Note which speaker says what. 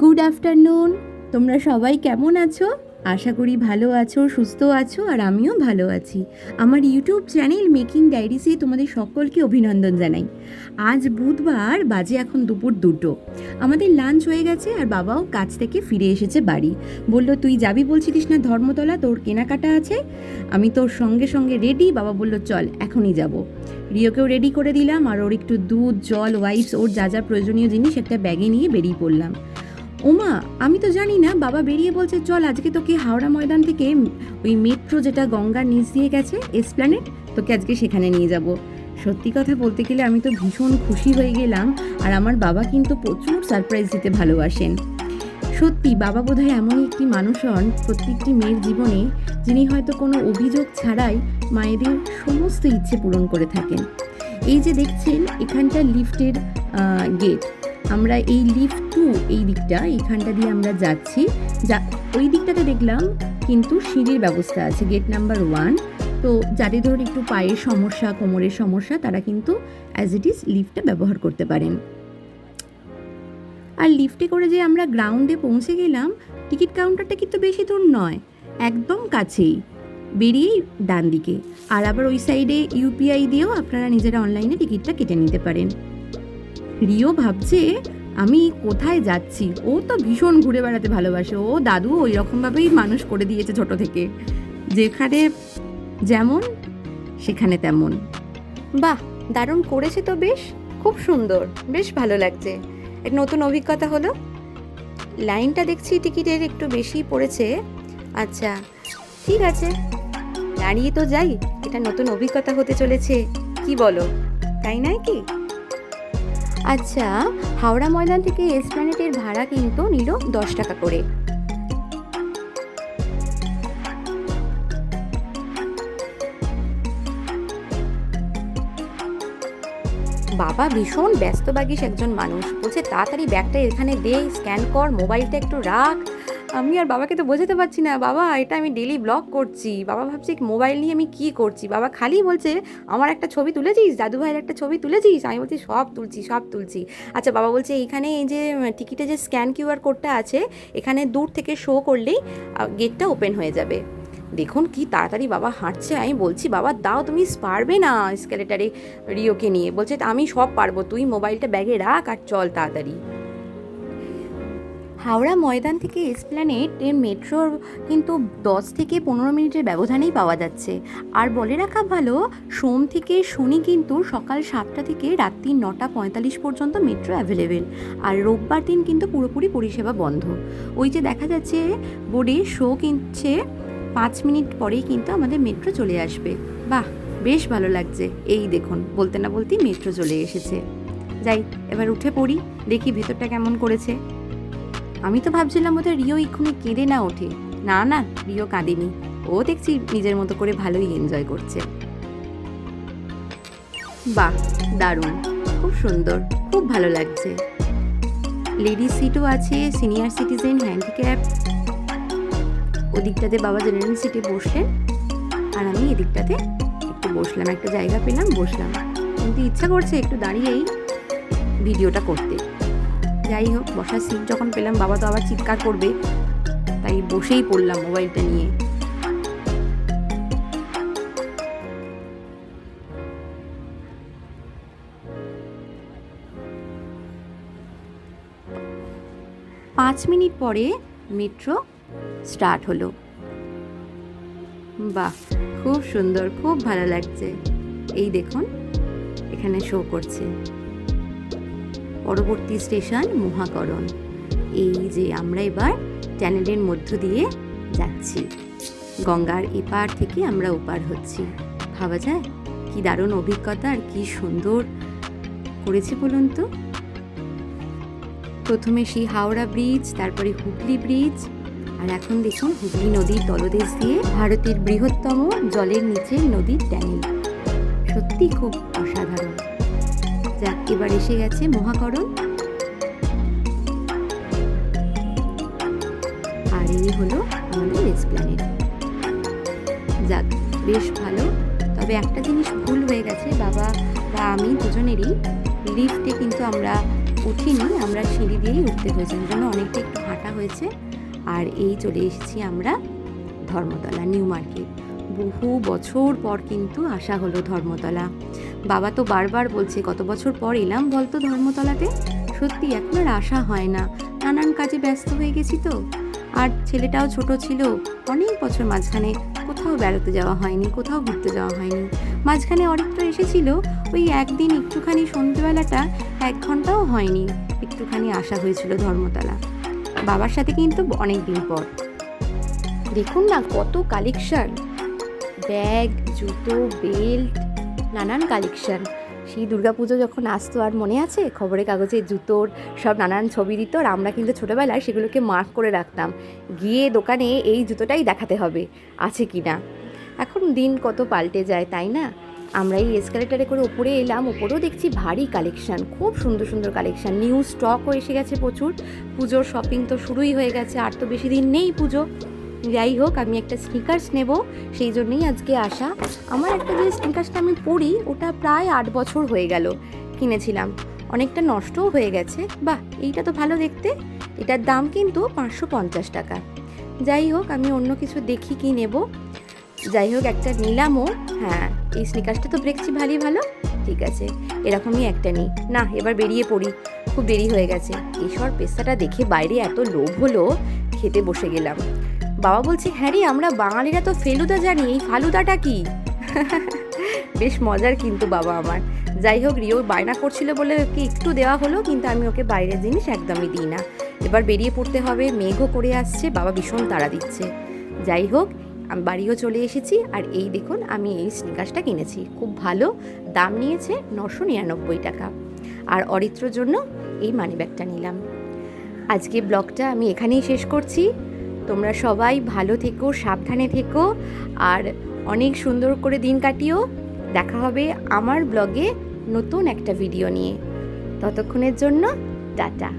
Speaker 1: Good afternoon তোমরা সবাই কেমন আছো? আশা করি ভালো আছো, সুস্থ আছো, আর আমিও ভালো আছি। আমার ইউটিউব চ্যানেল মেকিং ডায়েরিসে তোমাদের সকলকে অভিনন্দন জানাই। আজ বুধবার, বাজে এখন দুপুর দুটো। আমাদের লাঞ্চ হয়ে গেছে আর বাবাও কাজ থেকে ফিরে এসেছে বাড়ি। বলল, তুই যাবি বলছিলিস না ধর্মতলা? তোর কেনাকাটা আছে? আমি তোর সঙ্গে সঙ্গে রেডি বাবা বলল, চল, এখনই যাব। রিওকেও রেডি করে দিলাম আর ওর একটু দুধ, জল ওয়াইপস ওর যা যা প্রয়োজনীয় জিনিস একটা ব্যাগে নিয়ে বেরিয়ে পড়লাম। ওমা, আমি তো জানি না, বাবা বেরিয়ে বলছে, চল আজকে তোকে হাওড়া ময়দান থেকে ওই মেট্রো যেটা গঙ্গার নিচ দিয়ে গেছে, এসপ্ল্যানেট, তোকে আজকে সেখানে নিয়ে যাব। সত্যি কথা বলতে গেলে আমি তো ভীষণ খুশি হয়ে গেলাম, আর আমার বাবা কিন্তু প্রচুর সারপ্রাইজ দিতে ভালোবাসেন। সত্যি, বাবা বোধহয় এমনই একটি মানুষ হন প্রত্যেকটি মেয়ের জীবনে, যিনি হয়তো কোনো অভিযোগ ছাড়াই মায়েদের সমস্ত ইচ্ছে পূরণ করে থাকেন। এই যে দেখছেন, এখানটা লিফটের গেট আমরা এই লিফট টু এই দিকটা এইখানটা দিয়ে আমরা যাচ্ছি। যা, ওই দিকটাতে দেখলাম কিন্তু সিঁড়ির ব্যবস্থা আছে গেট নাম্বার ওয়ান তো যাদের ধরুন একটু পায়ের সমস্যা, কোমরের সমস্যা, তারা কিন্তু অ্যাজ ইট ইজ লিফটটা ব্যবহার করতে পারেন। আর লিফটে করে যে আমরা গ্রাউন্ডে পৌঁছে গেলাম টিকিট কাউন্টারটা কিন্তু বেশি দূর নয়, একদম কাছেই, বেরিয়েই ডান দিকে আর আবার ওই সাইডে ইউপিআই দিয়েও আপনারা নিজেরা অনলাইনে টিকিটটা কেটে নিতে পারেন। রিও ভাবছে, আমি কোথায় যাচ্ছি? ও তো ভীষণ ঘুরে বেড়াতে ভালোবাসে। ও দাদু ওই রকমভাবেই মানুষ করে দিয়েছে ছোট থেকে। যেখানে যেমন, সেখানে তেমন। বাহ, দারুণ করেছে তো বেশ। খুব সুন্দর, বেশ ভালো লাগছে। এক নতুন অভিজ্ঞতা হলো। লাইনটা দেখছি টিকিটের একটু বেশি পড়েছে। আচ্ছা ঠিক আছে। দাঁড়িয়ে তো যাই, এটা নতুন অভিজ্ঞতা হতে চলেছে। কি বলো, তাই নয় কি? আচ্ছা হাওড়া ময়দান থেকে এসপ্ল্যানেটের ভাড়া কিন্তু নিল দশ টাকা করে। বাবা ভীষণ ব্যস্তবাগিস একজন মানুষ। বলছে, তাড়াতাড়ি ব্যাগটা এখানে দে, স্ক্যান কর, মোবাইলটা একটু রাখ। আমি আর বাবাকে তো বোঝাতে পারছি না। বাবা, এটা আমি ডেলি ব্লগ করছি। বাবা ভাবছে মোবাইল নিয়ে আমি কি করছি? বাবা খালি বলছে, আমার একটা ছবি তুলেছিস? দাদু ভাইয়ের একটা ছবি তুলেছিস? আমি বলছি, সব তুলছি সব তুলছি। আচ্ছা বাবা বলছে, এইখানে এই যে, টিকিটে যে স্ক্যান কিউআর কোডটা আছে, এখানে দূর থেকে শো করলেই গেটটা ওপেন হয়ে যাবে। দেখুন কি তাড়াতাড়ি বাবা হাঁটছে। আমি বলছি, বাবা, দাও, তুমি পারবে না স্কেলেটারে রিওকে নিয়ে। বলছে, আমি সব পারব, তুই মোবাইলটা ব্যাগে রাখ আর চল তাড়াতাড়ি। হাওড়া ময়দান থেকে এসপ্ল্যানেট এর মেট্রোর কিন্তু দশ থেকে পনেরো মিনিটের ব্যবধানেই পাওয়া যাচ্ছে। আর বলে রাখা ভালো, সোম থেকে শনি কিন্তু সকাল সাতটা থেকে রাত্রি নটা পঁয়তাল্লিশ পর্যন্ত মেট্রো অ্যাভেলেবেল আর রোববার দিন কিন্তু পুরোপুরি পরিষেবা বন্ধ। ওই যে দেখা যাচ্ছে, বোর্ডে শো কিনছে, পাঁচ মিনিট পরেই কিন্তু আমাদের মেট্রো চলে আসবে। বাহ, বেশ ভালো লাগছে। এই দেখুন, বলতে না বলতেই মেট্রো চলে এসেছে। যাই, এবার উঠে পড়ি, দেখি ভেতরটা কেমন করেছে। আমি তো ভাবছিলাম ওদের রিও এক্ষুনি কেঁদে না ওঠে। না না, রিও কাঁদেনি। ও দেখছি নিজের মতো করে ভালোই এনজয় করছে। বাহ, দারুণ। খুব সুন্দর, খুব ভালো লাগছে। লেডিস সিটও আছে সিনিয়র সিটিজেন হ্যান্ডিক্যাপ ওদিকটাতে বাবা জেনারেল সিটে বসলেন। আর আমি এদিকটাতে একটু বসলাম, একটা জায়গা পেলাম, বসলাম। কিন্তু ইচ্ছা করছে একটু দাঁড়িয়েই ভিডিওটা করতে। যাই হোক, বসার সিট যখন পেলাম, বাবা তো আবার চিৎকার করবে। তাই বসেই পড়লাম মোবাইলটা নিয়ে। পাঁচ মিনিট পরে মেট্রো স্টার্ট হলো। বাহ, খুব সুন্দর, খুব ভালো লাগছে। এই দেখুন, এখানে শো করছে। পরবর্তী স্টেশন মহাকরণ। এই যে আমরা এবার চ্যানেলের মধ্য দিয়ে যাচ্ছি। গঙ্গার এপার থেকে আমরা ওপার হচ্ছি। ভাবা যায়? কি দারুণ অভিজ্ঞতা আর কি সুন্দর করেছে বলুন তো? প্রথমে সেই হাওড়া ব্রিজ, তারপরে হুগলি ব্রিজ, আর এখন দেখুন হুগলি নদীর তলদেশ দিয়ে ভারতের বৃহত্তম জলের নিচে নদীর ট্যানেল। সত্যি খুব অসাধারণ। যাক, এবার এসে গেছে মহাকরণ। আর এই হলো আমাদের এসপ্ল্যানেট যাক, বেশ ভালো। তবে একটা জিনিস ভুল হয়ে গেছে, বাবা বা আমি দুজনেরই লিফটে কিন্তু আমরা উঠিনি, আমরা সিঁড়ি দিয়েই উঠতে হয়েছে জন্য অনেকটা একটু হাঁটা হয়েছে। আর এই চলে এসেছি আমরা ধর্মতলা, নিউ মার্কেট। বহু বছর পর কিন্তু আসা হলো ধর্মতলা। বাবা তো বারবার বলছে, কত বছর পর এলাম বলতো ধর্মতলাতে? সত্যি, এখন আর আসা হয় না। নানান কাজে ব্যস্ত হয়ে গেছি তো। আর ছেলেটাও ছোট ছিল, অনেক বছর মাঝখানে। কোথাও বেড়াতে যাওয়া হয়নি, কোথাও ঘুরতে যাওয়া হয়নি। মাঝখানে অনেক তো এসেছিল, ওই একদিন একটুখানি সন্ধ্যেবেলাটা এক ঘন্টাও হয়নি, একটুখানি আসা হয়েছিল ধর্মতলা। বাবার সাথে কিন্তু অনেক দিন পর। দেখুন না কত কালেকশন। ব্যাগ, জুতো, বেল্ট নানান কালেকশন সেই দুর্গাপুজো যখন আসতো, আর মনে আছে? খবরের কাগজে জুতোর সব নানান ছবি দিত, আর আমরা কিন্তু ছোটোবেলায় সেগুলোকে মার্ক করে রাখতাম। গিয়ে দোকানে এই জুতোটাই দেখাতে হবে, আছে কি না? এখন দিন কত পাল্টে যায়, তাই না? আমরা এই এসকালেটারে করে ওপরে এলাম ওপরেও দেখছি ভারী কালেকশন খুব সুন্দর সুন্দর কালেকশন নিউ স্টকও এসে গেছে প্রচুর। পুজোর শপিং তো শুরুই হয়ে গেছে, আর তো বেশি দিন নেই পুজো। যাই হোক আমি একটা স্নিকার্স নেব, সেই জন্যই আজকে আসা। আমার একটা যে স্নিকার্সটা আমি পরি, ওটা প্রায় আট বছর হয়ে গেল কিনেছিলাম। অনেকটা নষ্টও হয়ে গেছে। বাহ, এইটা তো ভালো দেখতে। এটার দাম কিন্তু পাঁচশো পঞ্চাশ টাকা। যাই হোক আমি অন্য কিছু দেখি কি নেব। যাই হোক একটা নিলামও হ্যাঁ এই স্নিকার্সটা তো দেখছি ভালোই ভালো। ঠিক আছে, এরকমই একটা নিই। না, এবার বেরিয়ে পড়ি। খুব দেরি হয়ে গেছে। কেশর পেস্তাটা দেখে বাইরে এত লোভ হলো, খেতে বসে গেলাম। বাবা বলছে হ্যাঁ রে, আমরা বাঙালিরা তো ফেলুদা জানি, এই ফালুদাটা কি? বেশ মজার কিন্তু বাবা আমার। যাই হোক, রিও বায়না করছিল বলে ওকে একটু দেওয়া হলো, কিন্তু আমি ওকে বাইরের জিনিস একদমই দিই না। এবার বেরিয়ে পড়তে হবে, মেঘও করে আসছে, বাবা ভীষণ তাড়া দিচ্ছে। যাই হোক, আমি, বাড়িও চলে এসেছি, আর এই দেখুন, আমি এই স্নিকার্সটা কিনেছি। খুব ভালো, দাম নিয়েছে নশো নিরানব্বই টাকা। আর অরিত্রর জন্য এই মানি ব্যাগটা নিলাম। আজকে ব্লগটা আমি এখানেই শেষ করছি। তোমরা সবাই ভালো থেকো, সাবধানে থেকো, আর অনেক সুন্দর করে দিন কাটিও। দেখা হবে আমার ব্লগে নতুন একটা ভিডিও নিয়ে। ততক্ষণের জন্য, টাটা।